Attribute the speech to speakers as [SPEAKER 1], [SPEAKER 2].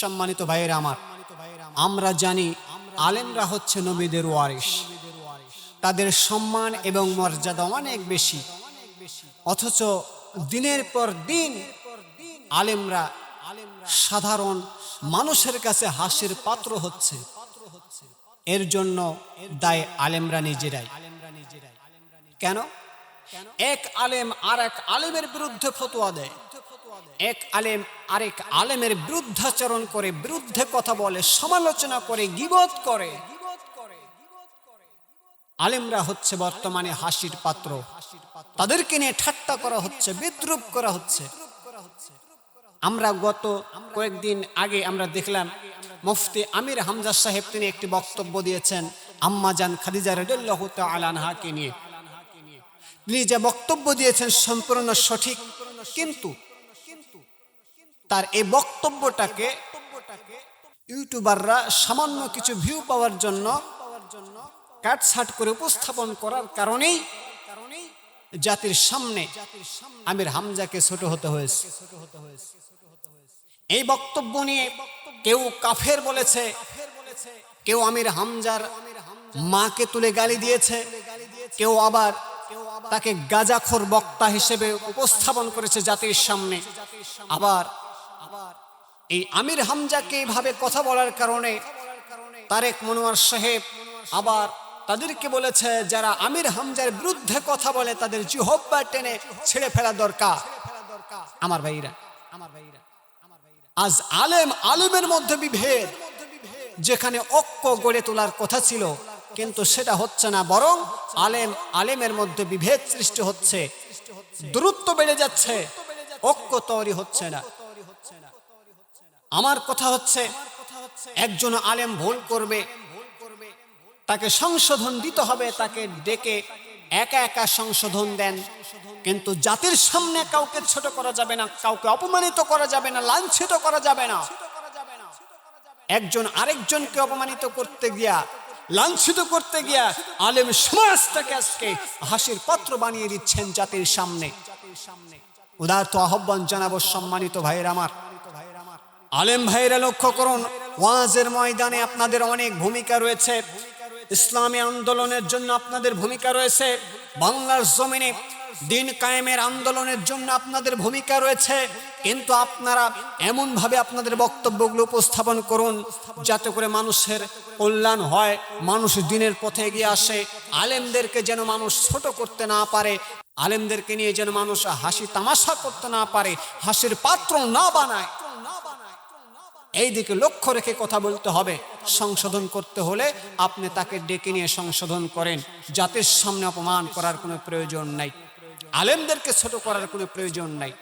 [SPEAKER 1] সম্মানিত ভাইয়েরা আমার, আমরা জানি আলেমরা হচ্ছে নবীদের ওয়ারিস তাদের সম্মান এবং মর্যাদা অনেক বেশি। অথচ দিনের পর দিন আলেমরা সাধারণ মানুষের কাছে হাসির পাত্র হচ্ছে। এর জন্য দায় আলেমরা নিজেরাই। কেন? এক আলেম আর এক আলেমের বিরুদ্ধে ফতোয়া দেয়। এক আলেম, আরেক আলেমের বিরুদ্ধাচরণ করে, বিরুদ্ধে কথা বলে, সমালোচনা করে, গিবত করে। আলেমরা হচ্ছে বর্তমানে হাসির পাত্র। তাদেরকে নিয়ে ঠাট্টা করা হচ্ছে, বিদ্রুপ করা হচ্ছে। আমরা গত কয়েকদিন আগে আমরা দেখলাম, মুফতি আমির হামজা সাহেব তিনি একটি বক্তব্য দিয়েছেন আম্মাজান খাদিজা রদুল্লাহ আলানহাকে নিয়ে। তিনি যে বক্তব্য দিয়েছেন সম্পূর্ণ সঠিক, কিন্তু তার এই বক্তব্যটাকে ইউটিউবাররা সামান্য কিছু ভিউ পাওয়ার জন্য কাটছাট করে উপস্থাপন করার কারণেই জাতির সামনে আমির হামজাকে ছোট হতে হয়েছে। এই বক্তব্য নিয়ে কেউ কাফের বলেছে, কেউ আমির হামজার মাকে তুলে গালি দিয়েছে, কেউ আবার তাকে গাজাখোর বক্তা হিসেবে উপস্থাপন করেছে জাতির সামনে। আবার এই আমির হামজাকে এইভাবে কথা বলার কারণে তারেক মনোয়ার সাহেব আবার তাদেরকে বলেছে, যারা আমির হামজার বিরুদ্ধে কথা বলে তাদের জিহব্বা টেনে ছেড়ে ফেলা দরকার। আমার ভাইরা আমার ভাইরা। আজ আলেম আলেমের মধ্যে বিভেদ, যেখানে ঐক্য গড়ে তোলার কথা ছিল, কিন্তু সেটা হচ্ছে না, বরং আলেম আলেমের মধ্যে বিভেদ সৃষ্টি হচ্ছে, দূরত্ব বেড়ে যাচ্ছে, ঐক্য তৈরি হচ্ছে না। আমার কথা হচ্ছে, একজন আলেম ভুল করবে, তাকে সংশোধন দিতে হবে, তাকে ডেকে একা একা সংশোধন দেন। কিন্তু জাতির সামনে কাউকে ছোট করা যাবে না, কাউকে অপমানিত করা যাবে না, লাঞ্ছিত করা যাবে না। একজন আরেকজনকে অপমানিত করতে গিয়া, লাঞ্ছিত করতে গিয়া আলেম সমাজটাকে আজকে হাসির পাত্র বানিয়ে দিচ্ছেন জাতির সামনে। উদারত আহ্বান জানাব সম্মানিত ভাইয়ের আমার। আলেম ভাইরা লক্ষ্য করুন, ওয়াজের ময়দানে আপনাদের অনেক ভূমিকা রয়েছে। ইসলামী আন্দোলনের জন্য আপনাদের ভূমিকা রয়েছে। বাংলার জমিনে দিন কায়েমের আন্দোলনের জন্য আপনাদের ভূমিকা রয়েছে। কিন্তু আপনারা এমনভাবে আপনাদের বক্তব্যগুলো উপস্থাপন করুন, যাতে করে মানুষের কল্যাণ হয়, মানুষ দিনের পথে এগিয়ে আসে। আলেমদেরকে যেন মানুষ ছোট করতে না পারে, আলেমদেরকে নিয়ে যেন মানুষ হাসি তামাশা করতে না পারে, হাসির পাত্র না বানায়। এই দিকে লক্ষ্য রেখে কথা বলতে হবে। সংশোধন করতে হলে আপনি তাকে ডেকে নিয়ে সংশোধন করেন জাতির সামনে অপমান করার কোনো প্রয়োজন নাই। আলেমদেরকে ছোট করার কোনো প্রয়োজন নাই।